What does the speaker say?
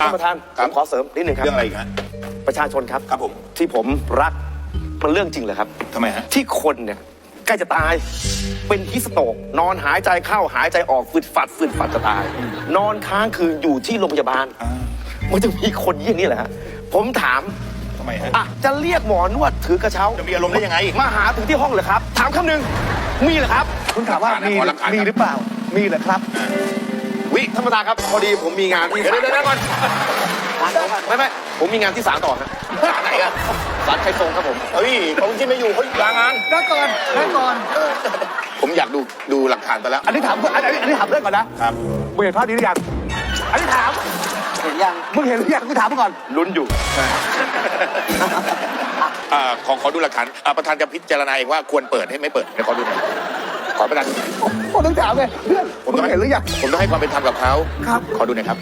ท่านประธานครัผบมขอเสริมนิดหนึ่งครับ เรื่องอะไรอีกฮะ ประชาชนครับครับผม ที่ผมรักมันเรื่องจริงเหรอครับ ทำไมฮะ ที่คนเนี่ยใกล้จะตายเป็นฮิสโตกนอนหายใจเข้าหายใจออกฟืดฝัดฟืดฝัดจะตาย นอนค้างคืนอยู่ที่โรงพยาบาล อ่า มันจะมีคนเยี่ยงนี้แหละฮะผมถามทำไมฮะ อะจะเรียกหมอนวดถือกระเช้าจะมีอารมณ์ได้ยังไง มาหาถึงที่ห้องเลยครับ ถามคำหนึ่งมีเหรอครับ คุณถามว่ามีขอหลักฐานครับมีหรือเปล่า มีเหรอครับ วิท่านประธานครับพอดีผมมีงานที่เดี๋ยวเดี๋ยวเดี๋ยวก่อนไม่ไม่ผมมีงานที่ศาลต่อฮะศาลไหนอะศาลไทยทรงครับผมเฮ้ยเขาที่ไม่อยู่เขาลางานนั่งก่อนนั่งก่อนผมอยากดูดูหลักฐานไปแล้ว อันนี้ถามอันนี้อันนี้ถามเพื่อนก่อนนะครับมึงเห็นภาพนี้หรือยังอันนี้ถามเห็นยังมึงเห็นหรือยังกูถามมึงก่อนลุ้นอยู่อ่าขอขอดูหลักฐานอ่าประธานจะพิจารณาเองว่าควรเปิดให้ไม่เปิดเดี๋ยวขอดูหน่อย ขอประธานผมต้องถามไงเพื่อนผมมึต้องงเห็นหรือยังผมต้องให้ความเป็นธรรมกับเขาครับ ขอดูหน่อยครับ